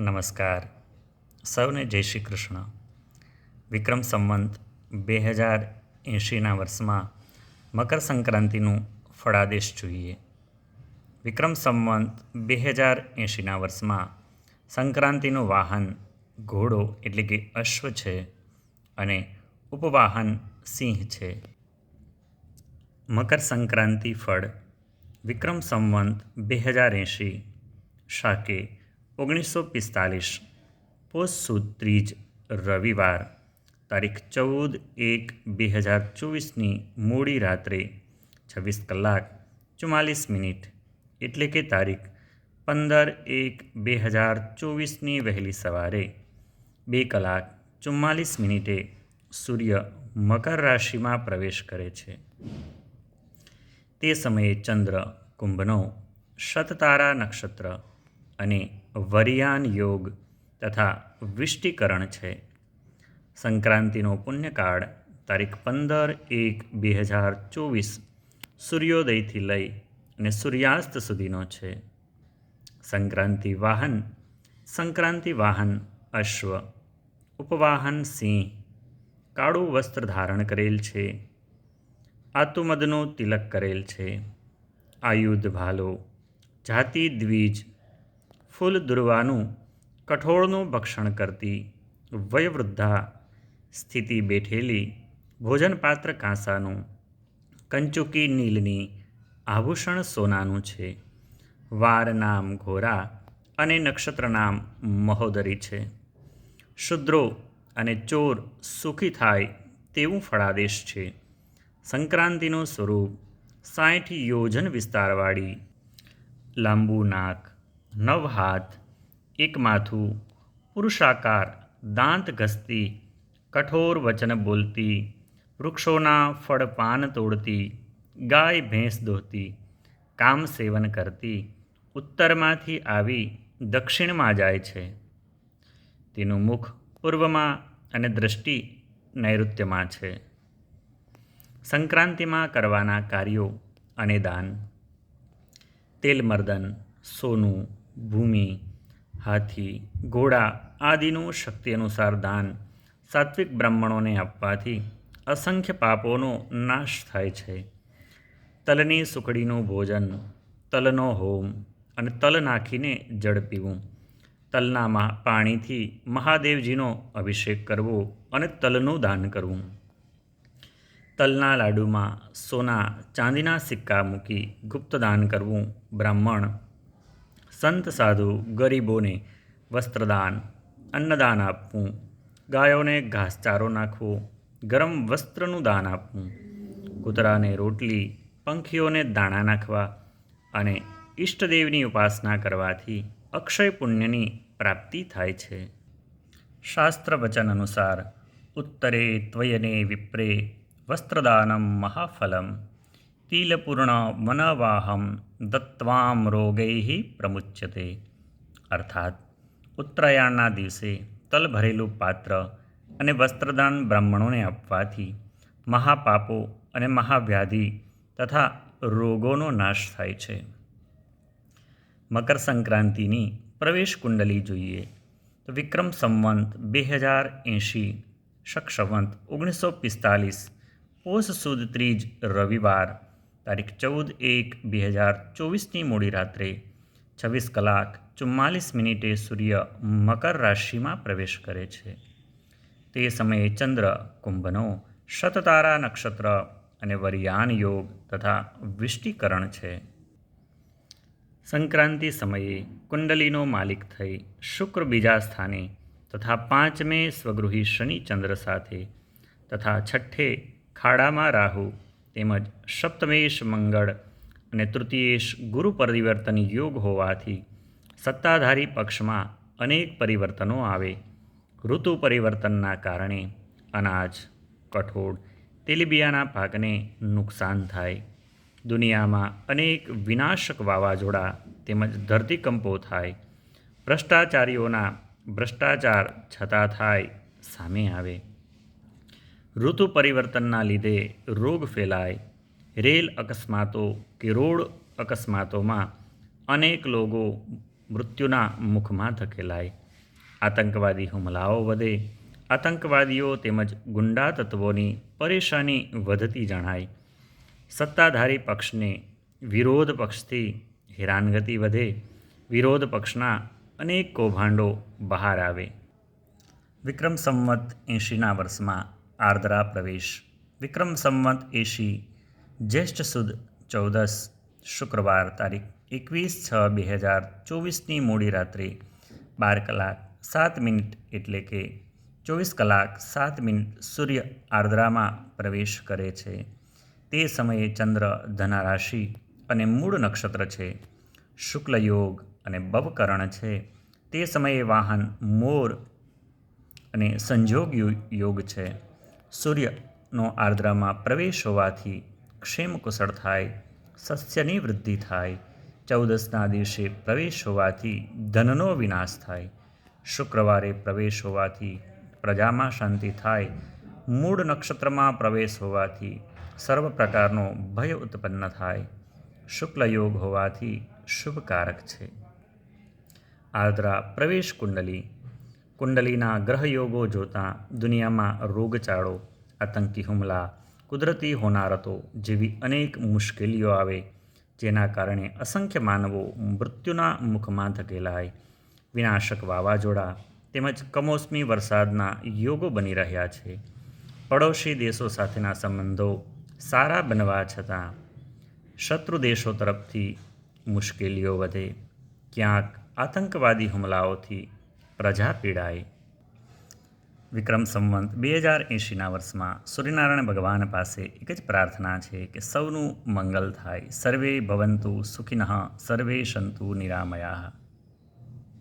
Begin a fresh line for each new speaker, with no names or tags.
નમસ્કાર. સૌને જય શ્રી કૃષ્ણ. વિક્રમ સંવંત બે હજાર એંશીના વર્ષમાં મકર સંક્રાંતિનું ફળાદેશ જોઈએ. વિક્રમ સંવંત બે હજાર એંશીના વર્ષમાં સંક્રાંતિનું વાહન ઘોડો એટલે કે અશ્વ છે અને ઉપવાહન સિંહ છે. મકર સંક્રાંતિ ફળ વિક્રમ સંવંત બે હજાર એંશી શાકે ઓગણીસો પિસ્તાલીસ. પોષ સુદ ત્રીજ રવિવાર, તારીખ ચૌદ એક બે હજાર ચોવીસની મોડી રાત્રે છવ્વીસ કલાક ચુમ્માલીસ મિનિટ, એટલે કે તારીખ પંદર એક બે હજાર ચોવીસની વહેલી સવારે બે કલાક ચુમ્માલીસ મિનિટે સૂર્ય મકર રાશિમાં પ્રવેશ કરે છે. તે સમયે ચંદ્ર, કુંભનો શતતારા નક્ષત્ર અને વરિયાન યોગ તથા વિષ્ટિકરણ છે. સંક્રાંતિનો પુણ્યકાળ તારીખ પંદર એક બે હજાર ચોવીસ સૂર્યોદયથી લઈ અને સૂર્યાસ્ત સુધીનો છે. સંક્રાંતિ વાહન સંક્રાંતિ વાહન અશ્વ, ઉપવાહન સિંહ, કાળું વસ્ત્ર ધારણ કરેલ છે. આતુમદનો તિલક કરેલ છે. આયુધ ભાલો, જાતિ દ્વિજ ફૂલ દુર્વાનું, કઠોળનું ભક્ષણ કરતી, વયવૃદ્ધા સ્થિતિ બેઠેલી, ભોજનપાત્ર કાંસાનું, કંચુકી નીલની આભૂષણ સોનાનું છે. વાર નામ ઘોરા અને નક્ષત્ર નામ મહોદરી છે. શુદ્રો અને ચોર સુખી થાય તેવું ફળાદેશ છે. સંક્રાંતિનું સ્વરૂપ સાઠ યોજન વિસ્તારવાળી લાંબુ નાક નવ હાથ, એક માથું, પુરુષાકાર, દાંત ઘસતી, કઠોર વચન બોલતી, વૃક્ષોના ફળ પાન તોડતી, ગાય ભેંસ દોહતી કામ સેવન કરતી, ઉત્તરમાંથી આવી દક્ષિણમાં જાય છે. તેનું મુખ પૂર્વમાં અને દૃષ્ટિ નૈઋત્યમાં છે. સંક્રાંતિમાં કરવાના કાર્યો અને દાન. તેલમર્દન સોનું ભૂમિ, હાથી, ઘોડા આદિનું શક્તિ અનુસાર દાન સાત્વિક બ્રાહ્મણોને આપવાથી અસંખ્ય પાપોનો નાશ થાય છે. તલની સુકડીનું ભોજન, તલનો હોમ અને તલ નાખીને જળ પીવું. તલના પાણીથી મહાદેવજીનો અભિષેક કરવો અને તલનું દાન કરવું. તલના લાડુમાં સોના ચાંદીના સિક્કા મૂકી ગુપ્તદાન કરવું બ્રાહ્મણ સંત સાધુ ગરીબોને વસ્ત્રદાન, અન્નદાન આપવું, ગાયોને ઘાસચારો નાખવો, ગરમ વસ્ત્રનું દાન આપવું, કૂતરાને રોટલી, પંખીઓને દાણા નાખવા અને ઈષ્ટદેવની ઉપાસના કરવાથી અક્ષય પુણ્યની પ્રાપ્તિ થાય છે. શાસ્ત્ર વચન અનુસાર, ઉત્તરે ત્વયને વિપ્રે વસ્ત્રદાનમ મહાફલમ, તિલપૂર્ણ મનવાહમ દત્વામ રોગૈ પ્રમુચ્યતે અર્થાત ઉત્તરાયણના દિવસે તલ ભરેલું પાત્ર અને વસ્ત્રદાન બ્રાહ્મણોને આપવાથી મહાપાપો અને મહાવ્યાધિ તથા રોગોનો નાશ થાય છે મકર સંક્રાંતિની પ્રવેશ કુંડલી જોઈએ તો વિક્રમ સંવંત બે હજાર એંશી શક્ષવંત ઓગણીસો પિસ્તાલીસ પોષ સુદ ત્રીજ રવિવાર તારીખ ચૌદ એક બે હજાર ચોવીસની મોડી રાત્રે છવ્વીસ કલાક ચુમ્માલીસ મિનિટે સૂર્ય મકર રાશિમાં પ્રવેશ કરે છે. તે સમયે ચંદ્ર, કુંભનો શતતારા નક્ષત્ર અને વરિયાન યોગ તથા વિષ્ટિકરણ છે. સંક્રાંતિ સમયે કુંડલીનો માલિક થઈ શુક્ર બીજા સ્થાને તથા પાંચમે સ્વગૃહી શનિચંદ્ર સાથે તથા છઠ્ઠે ખાડામાં રાહુ તેમજ સપ્તમેશ મંગળ અને તૃતીયેશ ગુરુ પરિવર્તન યોગ હોવાથી સત્તાધારી પક્ષમાં અનેક પરિવર્તનો આવે. ઋતુ પરિવર્તનના કારણે અનાજ, કઠોળ, તેલીબિયાના પાકને નુકસાન થાય. દુનિયામાં અનેક વિનાશક વાવાઝોડા તેમજ ધરતીકંપો થાય. ભ્રષ્ટાચારીઓના ભ્રષ્ટાચાર છતાં થાય સામે આવે. ઋતુ પરિવર્તનના લીધે રોગ ફેલાય, રેલ અકસ્માતો કે રોડ અકસ્માતોમાં અનેક લોકો મૃત્યુના મુખમાં ધકેલાય. આતંકવાદી હુમલાઓ વધે, આતંકવાદીઓ તેમજ ગુંડા તત્વોની પરેશાની વધતી જણાય. સત્તાધારી પક્ષને વિરોધ પક્ષથી હેરાનગતિ વધે, વિરોધ પક્ષના અનેક કૌભાંડો બહાર આવે. વિક્રમ સંવત એંશીના વર્ષમાં આર્દ્રા પ્રવેશ. વિક્રમ સંવત એશી, જ્યેષ્ઠ સુદ ચૌદસ, શુક્રવાર તારીખ એકવીસ છ બે હજાર ચોવીસની મોડી રાત્રે બાર કલાક સાત મિનિટ એટલે કે ચોવીસ કલાક સાત મિનિટ સૂર્ય આર્દ્રામાં પ્રવેશ કરે છે. તે સમયે ચંદ્ર ધના રાશિ અને મૂળ નક્ષત્ર છે. શુક્લ યોગ અને બવકરણ છે. તે સમયે વાહન, મોર અને સંજોગ યોગ છે. સૂર્યનો આર્દ્રામાં પ્રવેશ હોવાથી ક્ષેમ કુશળ થાય, સસ્યની વૃદ્ધિ થાય, ચૌદસના દિવસે પ્રવેશ હોવાથી ધનનો વિનાશ થાય, શુક્રવારે પ્રવેશ હોવાથી પ્રજામાં શાંતિ થાય, મૂળ નક્ષત્રમાં પ્રવેશ હોવાથી સર્વ પ્રકારનો ભય ઉત્પન્ન થાય, શુક્લ યોગ હોવાથી શુભકારક છે. આર્દ્રા પ્રવેશ કુંડલી કુંડલીના ગ્રહયોગો જોતાં દુનિયામાં રોગચાળો, આતંકી હુમલા, કુદરતી હોનારતો જેવી અનેક મુશ્કેલીઓ આવે, જેના કારણે અસંખ્ય માનવો મૃત્યુના મુખમાં ધકેલાય. વિનાશક વાવાઝોડા તેમજ કમોસમી વરસાદના યોગો બની રહ્યા છે. પડોશી દેશો સાથેના સંબંધો સારા બનવા છતાં શત્રુ દેશો તરફથી મુશ્કેલીઓ વધે. ક્યાંક આતંકવાદી હુમલાઓથી પ્રજા પીડાય વિક્રમ સંવંત બે હજાર એંશીના વર્ષમાં સૂર્યનારાયણ ભગવાન પાસે એક જ પ્રાર્થના છે કે સૌનું મંગલ થાય. સર્વે ભવંતુ સુખિનઃ, સર્વે સંતુ નિરામયા.